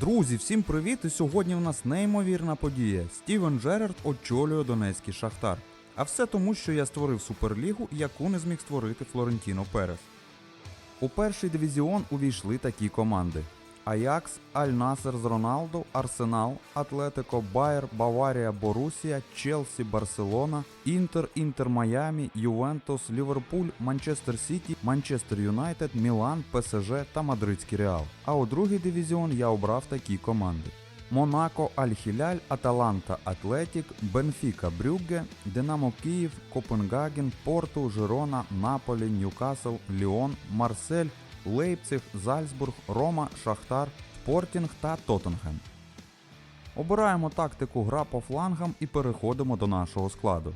Друзі, всім привіт! І сьогодні в нас неймовірна подія. Стівен Джерард очолює Донецький Шахтар. А все тому, що я створив суперлігу, яку не зміг створити Флорентіно Перес. У перший дивізіон увійшли такі команди: Аякс, Аль Насер з Роналду, Арсенал, Атлетико, Байер, Баварія, Борусія, Челсі, Барселона, Інтер, Інтер Майамі, Ювентус, Ліверпуль, Манчестер Сіті, Манчестер Юнайтед, Мілан, ПСЖ та Мадридський Реал. А у другий дивізіон я обрав такі команди. Монако, Аль-Хіляль, Аталанта, Атлетік, Бенфіка, Брюгге, Динамо Київ, Копенгаген, Порту, Жирона, Наполі, Ньюкасл, Ліон, Марсель, Лейпциг, Зальцбург, Рома, Шахтар, Спортінг та Тоттенхем. Обираємо тактику гра по флангам і переходимо до нашого складу.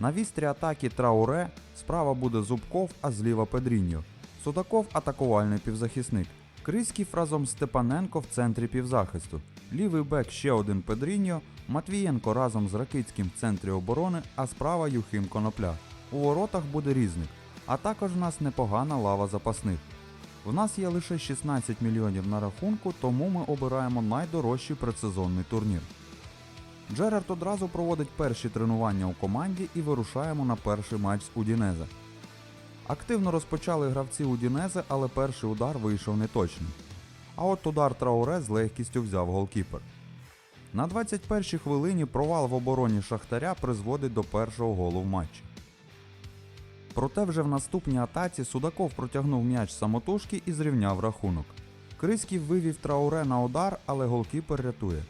На вістрі атаки Трауре справа буде Зубков, а зліва Педріньо. Судаков атакувальний півзахисник. Криськів разом з Степаненко в центрі півзахисту. Лівий бек ще один Педріньо, Матвієнко разом з Ракицьким в центрі оборони, а справа Юхим Конопля. У воротах буде різник, а також в нас непогана лава запасних. В нас є лише 16 мільйонів на рахунку, тому ми обираємо найдорожчий предсезонний турнір. Джерард одразу проводить перші тренування у команді і вирушаємо на перший матч з Удінезе. Активно розпочали гравці Удінезе, але перший удар вийшов неточний. А от удар Трауре з легкістю взяв голкіпер. На 21-й хвилині провал в обороні Шахтаря призводить до першого голу в матчі. Проте вже в наступній атаці Судаков протягнув м'яч самотужки і зрівняв рахунок. Криськів вивів Трауре на удар, але голкіпер рятує.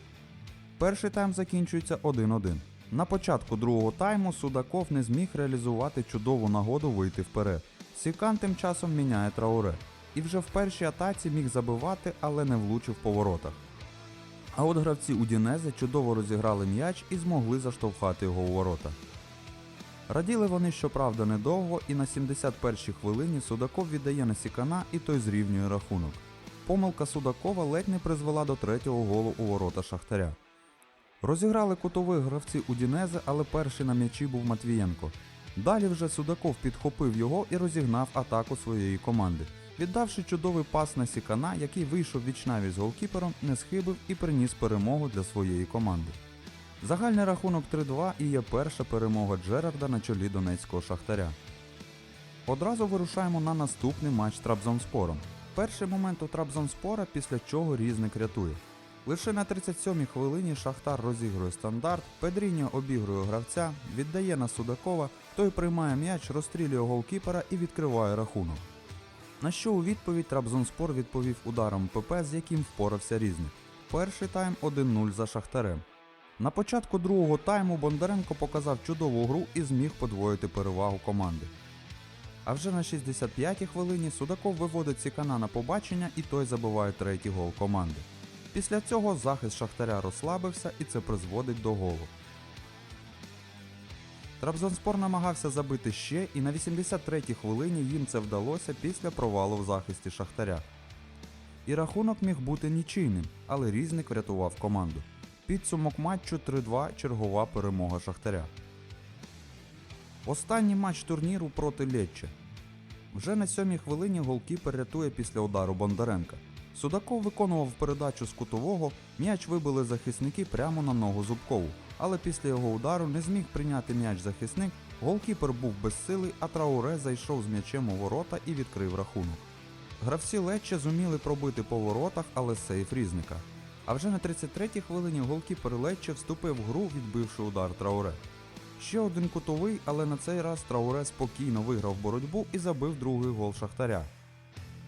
Перший тайм закінчується 1-1. На початку другого тайму Судаков не зміг реалізувати чудову нагоду вийти вперед. Сікан тим часом міняє Трауре. І вже в першій атаці міг забивати, але не влучив по воротах. А от гравці Удінези чудово розіграли м'яч і змогли заштовхати його у ворота. Раділи вони, щоправда, недовго, і на 71-й хвилині Судаков віддає на Сікана і той зрівнює рахунок. Помилка Судакова ледь не призвела до третього голу у ворота Шахтаря. Розіграли кутових гравці Удінези, але перший на м'ячі був Матвієнко. Далі вже Судаков підхопив його і розігнав атаку своєї команди, віддавши чудовий пас на Сікана, який вийшов вічнаві з голкіпером, не схибив і приніс перемогу для своєї команди. Загальний рахунок 3-2 і є перша перемога Джерарда на чолі Донецького Шахтаря. Одразу вирушаємо на наступний матч Трабзонспором. Перший момент у Трабзонспора, після чого різник рятує. Лише на 37-й хвилині Шахтар розігрує стандарт, Педріньо обігрує гравця, віддає на Судакова, той приймає м'яч, розстрілює голкіпера і відкриває рахунок. На що у відповідь Трабзонспор відповів ударом ПП, з яким впорався різник. Перший тайм 1-0 за Шахтарем. На початку другого тайму Бондаренко показав чудову гру і зміг подвоїти перевагу команди. А вже на 65-й хвилині Судаков виводить Сікана на побачення і той забиває третій гол команди. Після цього захист Шахтаря розслабився і це призводить до голу. Трабзонспор намагався забити ще і на 83-й хвилині їм це вдалося після провалу в захисті Шахтаря. І рахунок міг бути нічийним, але різник врятував команду. Підсумок матчу 3-2 чергова перемога Шахтаря. Останній матч турніру проти Лєчче. Вже на сьомій хвилині голкіпер рятує після удару Бондаренка. Судаков виконував передачу з кутового, м'яч вибили захисники прямо на ногу Зубкову, але після його удару не зміг прийняти м'яч захисник, голкіпер був безсилий, а Трауре зайшов з м'ячем у ворота і відкрив рахунок. Гравці Лечче зуміли пробити по воротах, але сейф різника. А вже на 33-й хвилині голкіпер Лечче вступив в гру, відбивши удар Трауре. Ще один кутовий, але на цей раз Трауре спокійно виграв боротьбу і забив другий гол Шахтаря.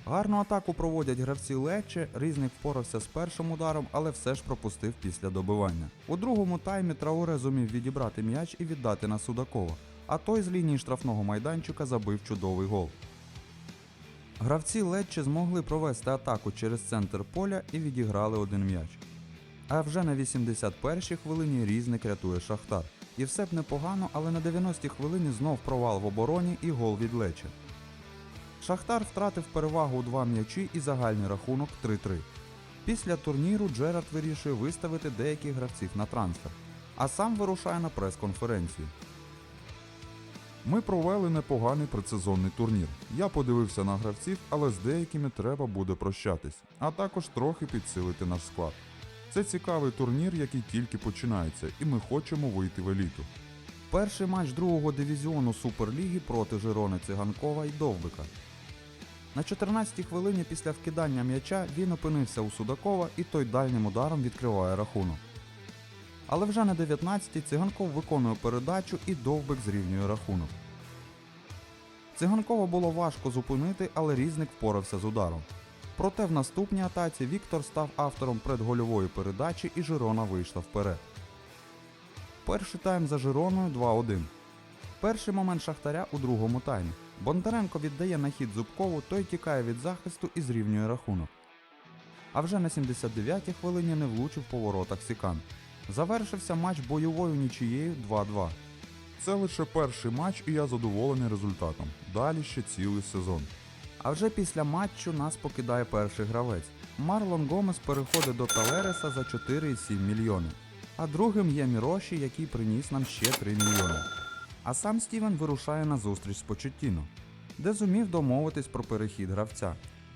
Гарну атаку проводять гравці Лечче, Різник впорався з першим ударом, але все ж пропустив після добивання. У другому таймі Трауре зумів відібрати м'яч і віддати на Судакова, а той з лінії штрафного майданчика забив чудовий гол. Гравці Лечче змогли провести атаку через центр поля і відіграли один м'яч. А вже на 81-й хвилині Різник рятує Шахтар. І все б непогано, але на 90-й хвилині знов провал в обороні і гол від Лечче. Шахтар втратив перевагу у два м'ячі і загальний рахунок 3-3. Після турніру Джерард вирішує виставити деяких гравців на трансфер, а сам вирушає на прес-конференцію. Ми провели непоганий предсезонний турнір. Я подивився на гравців, але з деякими треба буде прощатись, а також трохи підсилити наш склад. Це цікавий турнір, який тільки починається, і ми хочемо вийти в еліту. Перший матч другого дивізіону Суперліги проти Жирони Циганкова і Довбика. На 14-й хвилині після вкидання м'яча він опинився у Судакова і той дальнім ударом відкриває рахунок. Але вже на 19-й циганков виконує передачу і довбик зрівнює рахунок. Циганкова було важко зупинити, але різник впорався з ударом. Проте в наступній атаці Віктор став автором предгольової передачі і Жирона вийшла вперед. Перший тайм за Жироною 2-1. Перший момент Шахтаря у другому таймі. Бондаренко віддає на хід Зубкову, той тікає від захисту і зрівнює рахунок. А вже на 79-й хвилині не влучив по воротах Сікан. Завершився матч бойовою нічією 2-2. Це лише перший матч, і я задоволений результатом. Далі ще цілий сезон. А вже після матчу нас покидає перший гравець. Марлон Гомес переходить до Талереса за 4,7 мільйони. А другим є Міроші, який приніс нам ще 3 мільйони. А сам Стівен вирушає на зустріч з Почеттіно, де зумів домовитись про перехід гравця.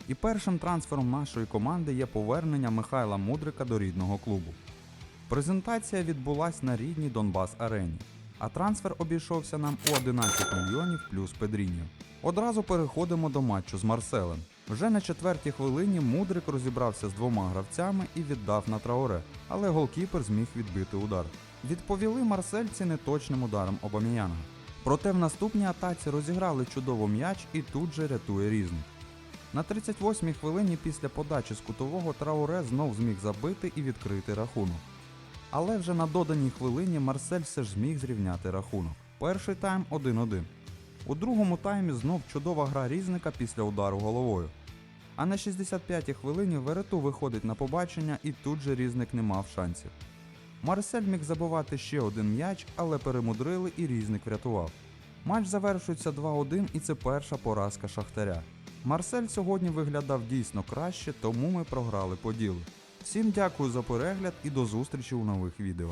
І першим трансфером нашої команди є повернення Михайла Мудрика до рідного клубу. Презентація відбулась на рідній Донбас Арені, а трансфер обійшовся нам у 11 мільйонів плюс Педріньо. Одразу переходимо до матчу з Марселем. Вже на четвертій хвилині Мудрик розібрався з двома гравцями і віддав на Траоре, але голкіпер зміг відбити удар. Відповіли марсельці неточним ударом Обаміянга. Проте в наступній атаці розіграли чудово м'яч і тут же рятує різник. На 38-й хвилині після подачі з кутового Трауре знов зміг забити і відкрити рахунок. Але вже на доданій хвилині Марсель все ж зміг зрівняти рахунок. Перший тайм 1-1. У другому таймі знов чудова гра різника після удару головою. А на 65-й хвилині Верету виходить на побачення і тут же різник не мав шансів. Марсель міг забивати ще один м'яч, але перемудрили і різник врятував. Матч завершується 2-1 і це перша поразка Шахтаря. Марсель сьогодні виглядав дійсно краще, тому ми програли по ділу. Всім дякую за перегляд і до зустрічі у нових відео.